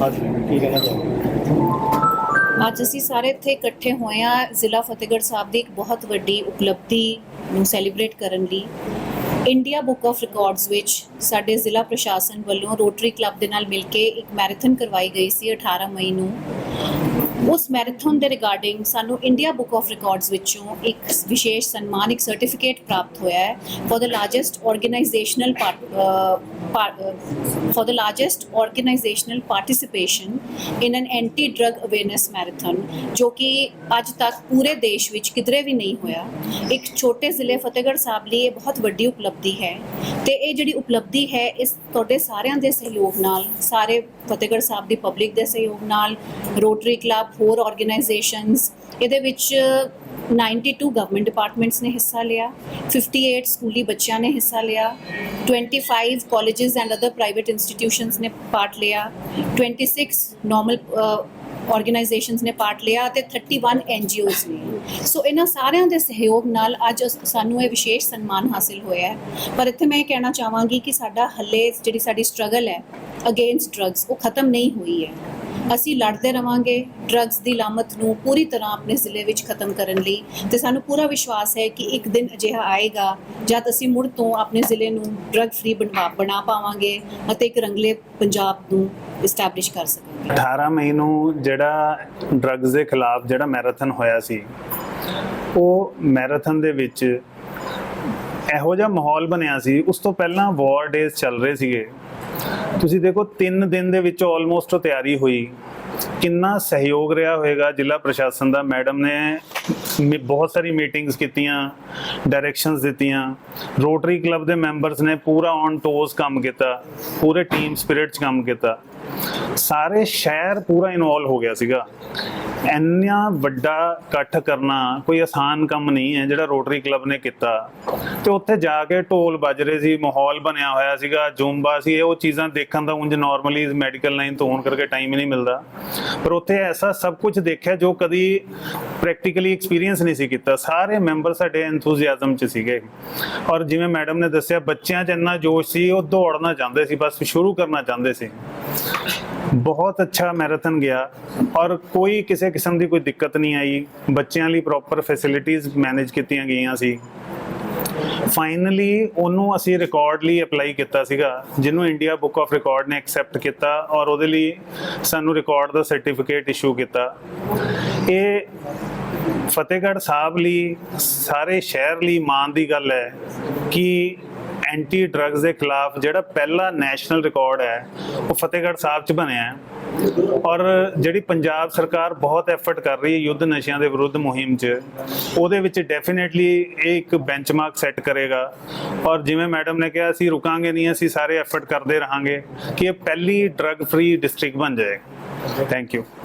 ਹਾਂਜੀ ਕੀ ਕਹਿਣਾ ਚਾਹੁੰਦੇ ਅੱਜ ਅਸੀਂ ਸਾਰੇ ਇੱਥੇ ਇਕੱਠੇ ਹੋਏ ਆ ਜ਼ਿਲ੍ਹਾ ਫਤਿਹਗੜ੍ਹ ਸਾਹਿਬ ਦੀ ਇੱਕ ਬਹੁਤ ਵੱਡੀ ਉਪਲਬਧੀ ਨੂੰ ਸੈਲੀਬ੍ਰੇਟ ਕਰਨ ਲਈ। ਇੰਡੀਆ ਬੁੱਕ ਆਫ ਰਿਕਾਰਡਸ ਵਿੱਚ ਸਾਡੇ ਜ਼ਿਲ੍ਹਾ ਪ੍ਰਸ਼ਾਸਨ ਵੱਲੋਂ ਰੋਟਰੀ ਕਲੱਬ ਦੇ ਨਾਲ ਮਿਲ ਕੇ ਇੱਕ ਮੈਰਾਥਨ ਕਰਵਾਈ ਗਈ ਸੀ 18 ਮਈ ਨੂੰ। ਉਸ ਮੈਰਾਥਨ ਦੇ ਰਿਗਾਰਡਿੰਗ ਸਾਨੂੰ ਇੰਡੀਆ ਬੁੱਕ ਆਫ ਰਿਕਾਰਡਸ ਵਿੱਚੋਂ ਇੱਕ ਵਿਸ਼ੇਸ਼ ਸਨਮਾਨ, ਇੱਕ ਸਰਟੀਫਿਕੇਟ ਪ੍ਰਾਪਤ ਹੋਇਆ ਹੈ for the largest organisational for the largest organisational participation in an anti drug awareness marathon ਜੋ ਕਿ ਅੱਜ ਤੱਕ ਪੂਰੇ ਦੇਸ਼ ਵਿੱਚ ਕਿਧਰੇ ਵੀ ਨਹੀਂ ਹੋਇਆ। ਇੱਕ ਛੋਟੇ ਜ਼ਿਲ੍ਹੇ ਫਤਿਹਗੜ੍ਹ ਸਾਹਿਬ ਲਈ ਇਹ ਬਹੁਤ ਵੱਡੀ ਉਪਲਬਧੀ ਹੈ ਤੇ ਇਹ ਜਿਹੜੀ ਉਪਲਬਧੀ ਹੈ, ਇਸ ਤੁਹਾਡੇ ਸਾਰਿਆਂ ਦੇ ਸਹਿਯੋਗ ਨਾਲ, ਸਾਰੇ ਫਤਿਹਗੜ੍ਹ ਸਾਹਿਬ ਦੀ ਪਬਲਿਕ ਦੇ ਸਹਿਯੋਗ ਨਾਲ ਰੋਟਰੀ ਕਲੱਬ ਹੋਰ ਆਰਗੇਨਾਈਜੇਸ਼ਨਸ ਇਹਦੇ ਵਿੱਚ 92 ਗਵਰਨਮੈਂਟ ਡਿਪਾਰਟਮੈਂਟਸ ਨੇ ਹਿੱਸਾ ਲਿਆ 58 ਸਕੂਲੀ ਬੱਚਿਆਂ ਨੇ ਹਿੱਸਾ ਲਿਆ 25 colleges and other private institutions ਨੇ ਪਾਰਟ ਲਿਆ 26 ਨਾਰਮਲ ਆਰਗੇਨਾਈਜੇਸ਼ਨਸ ਨੇ ਪਾਰਟ ਲਿਆ ਤੇ 31 ਐਨਜੀਓਜ਼ ਨੇ। ਸੋ ਇਹਨਾਂ ਸਾਰਿਆਂ ਦੇ ਸਹਿਯੋਗ ਨਾਲ ਅੱਜ ਸਾਨੂੰ ਇਹ ਵਿਸ਼ੇਸ਼ ਸਨਮਾਨ ਹਾਸਿਲ ਹੋਇਆ ਹੈ। ਪਰ ਇੱਥੇ ਮੈਂ ਇਹ ਕਹਿਣਾ ਚਾਹਾਂਗੀ ਕਿ ਸਾਡਾ ਹੱਲੇ ਜਿਹੜੀ ਸਾਡੀ ਸਟਰਗਲ ਹੈ ਅਗੇਂਸਟ ਡਰੱਗਸ ਉਹ ਖਤਮ ਨਹੀਂ ਹੋਈ ਹੈ। ਅਸੀਂ ਲੜਦੇ ਰਵਾਂਗੇ ਡਰੱਗਸ ਦੀ ਲਾਮਤ ਨੂੰ ਪੂਰੀ ਤਰ੍ਹਾਂ ਆਪਣੇ ਜ਼ਿਲ੍ਹੇ ਵਿੱਚ ਖਤਮ ਕਰਨ ਲਈ। ਤੇ ਸਾਨੂੰ ਪੂਰਾ ਵਿਸ਼ਵਾਸ ਹੈ ਕਿ ਇੱਕ ਦਿਨ ਅਜਿਹਾ ਆਏਗਾ, ਜਦ ਅਸੀਂ ਮੁੜ ਤੋਂ ਆਪਣੇ ਜ਼ਿਲ੍ਹੇ ਨੂੰ ਡਰੱਗ ਫ੍ਰੀ ਬਣਾ ਬਣਾ ਪਾਵਾਂਗੇ ਅਤੇ ਇੱਕ ਰੰਗਲੇ ਪੰਜਾਬ ਨੂੰ ਇਸਟੈਬਲਿਸ਼ ਕਰ ਸਕਾਂਗੇ। 18 ਮਈ ਨੂੰ ਜਿਹੜਾ ਡਰੱਗਸ ਦੇ ਖਿਲਾਫ ਜਿਹੜਾ ਮੈਰਾਥਨ ਹੋਇਆ ਸੀ, ਉਹ ਮੈਰਾਥਨ ਦੇ ਵਿੱਚ ਇਹੋ ਜਿਹਾ ਮਾਹੌਲ ਬਣਿਆ ਸੀ। ਉਸ ਤੋਂ ਪਹਿਲਾਂ ਵਾਰ ਡੇਜ਼ ਚੱਲ ਰਹੇ ਸੀਗੇ। ਤੁਸੀਂ ਦੇਖੋ 3 ਦਿਨ ਦੇ ਵਿੱਚ ਆਲਮੋਸਟ ਤਿਆਰੀ ਹੋਈ। ਕਿੰਨਾ ਸਹਿਯੋਗ ਰਿਹਾ ਹੋਵੇਗਾ ਜ਼ਿਲ੍ਹਾ ਪ੍ਰਸ਼ਾਸਨ ਦਾ। ਮੈਡਮ ਨੇ ਬਹੁਤ ਸਾਰੀ ਮੀਟਿੰਗਸ ਕੀਤੀਆਂ ਡਾਇਰੈਕਸ਼ਨਸ ਦਿੱਤੀਆਂ। ਰੋਟਰੀ ਕਲੱਬ ਦੇ ਮੈਂਬਰਸ ਨੇ ਪੂਰਾ ਔਨ ਟੋਸ ਕੰਮ ਕੀਤਾ, ਪੂਰੇ ਟੀਮ ਸਪਿਰਿਟ 'ਚ ਕੰਮ ਕੀਤਾ। ਸਾਰੇ ਸ਼ਹਿਰ ਪੂਰਾ ਇਨਵੋਲ ਹੋ ਗਿਆ ਸੀਗਾ। ਇੰਨਾ ਵੱਡਾ ਇਕੱਠ ਕਰਨਾ ਕੋਈ ਆਸਾਨ ਕੰਮ ਨਹੀਂ ਹੈ ਜਿਹੜਾ ਰੋਟਰੀ ਕਲੱਬ ਨੇ ਕੀਤਾ। ਤੇ ਉੱਥੇ ਜਾ ਕੇ ਢੋਲ ਵੱਜ ਰਹੇ ਸੀ, ਮਾਹੌਲ ਬਣਿਆ ਹੋਇਆ ਸੀਗਾ, ਜੂੰਬਾ ਸੀ, ਇਹ ਉਹ ਚੀਜ਼ਾਂ ਦੇਖਣ ਦਾ ਉਂਝ ਨਾਰਮਲੀ ਮੈਡੀਕਲ ਲਾਈਨ ਤੋਂ ਹੋਣ ਕਰਕੇ ਟਾਈਮ ਹੀ ਨਹੀਂ ਮਿਲਦਾ। ਪਰ ਉੱਥੇ ਐਸਾ ਸਭ ਕੁਝ ਦੇਖਿਆ ਜੋ ਕਦੀ ਪ੍ਰੈਕਟੀਕਲੀ ਐਕਸਪੀਰੀਅੰਸ ਨਹੀਂ ਸੀ ਕੀਤਾ। ਸਾਰੇ ਮੈਂਬਰ ਸਾਡੇ ਐਨਥੂਸੀਆਜ਼ਮ ਚ ਸੀਗੇ। ਔਰ ਜਿਵੇਂ ਮੈਡਮ ਨੇ ਦੱਸਿਆ, ਬੱਚਿਆਂ 'ਚ ਇੰਨਾ ਜੋਸ਼ ਸੀ, ਉਹ ਦੌੜਨਾ ਚਾਹੁੰਦੇ ਸੀ, ਬਸ ਸ਼ੁਰੂ ਕਰਨਾ ਚਾਹੁੰਦੇ ਸੀ। ਬਹੁਤ ਅੱਛਾ ਮੈਰਾਥਨ ਗਿਆ ਔਰ ਕੋਈ ਕਿਸੇ ਕਿਸਮ ਦੀ ਕੋਈ ਦਿੱਕਤ ਨਹੀਂ ਆਈ। ਬੱਚਿਆਂ ਲਈ ਪ੍ਰੋਪਰ ਫੈਸਿਲਿਟੀਆਂ ਮੈਨੇਜ ਕੀਤੀਆਂ ਗਈਆਂ ਸੀ। ਫਾਈਨਲੀ ਉਹਨੂੰ ਅਸੀਂ ਰਿਕਾਰਡ ਲਈ ਅਪਲਾਈ ਕੀਤਾ ਸੀਗਾ, ਜਿਹਨੂੰ ਇੰਡੀਆ ਬੁੱਕ ਆਫ ਰਿਕਾਰਡ ਨੇ ਐਕਸੈਪਟ ਕੀਤਾ ਔਰ ਉਹਦੇ ਲਈ ਸਾਨੂੰ ਰਿਕਾਰਡ ਦਾ ਸਰਟੀਫਿਕੇਟ ਇਸ਼ੂ ਕੀਤਾ। ਇਹ ਫਤਿਹਗੜ੍ਹ ਸਾਹਿਬ ਲਈ, ਸਾਰੇ ਸ਼ਹਿਰ ਲਈ ਮਾਣ ਦੀ ਗੱਲ ਹੈ ਕਿ ਐਂਟੀ ਡਰੱਗਸ ਦੇ ਖਿਲਾਫ ਜਿਹੜਾ ਪਹਿਲਾ ਨੈਸ਼ਨਲ ਰਿਕਾਰਡ ਹੈ, ਉਹ ਫਤਿਹਗੜ੍ਹ ਸਾਹਿਬ 'ਚ ਬਣਿਆ ਹੈ। ਔਰ ਜਿਹੜੀ ਪੰਜਾਬ ਸਰਕਾਰ ਬਹੁਤ ਐਫਰਟ ਕਰ ਰਹੀ ਹੈ ਯੁੱਧ ਨਸ਼ਿਆਂ ਦੇ ਵਿਰੁੱਧ ਮੁਹਿੰਮ 'ਚ, ਉਹਦੇ ਵਿੱਚ ਡੈਫੀਨਿਟਲੀ ਇਹ ਇੱਕ ਬੈਂਚਮਾਰਕ ਸੈੱਟ ਕਰੇਗਾ। ਔਰ ਜਿਵੇਂ ਮੈਡਮ ਨੇ ਕਿਹਾ, ਅਸੀਂ ਰੁਕਾਂਗੇ ਨਹੀਂ, ਅਸੀਂ ਸਾਰੇ ਐਫਰਟ ਕਰਦੇ ਰਹਾਂਗੇ ਕਿ ਇਹ ਪਹਿਲੀ ਡਰੱਗ ਫ੍ਰੀ ਡਿਸਟ੍ਰਿਕਟ ਬਣ ਜਾਏ। Thank you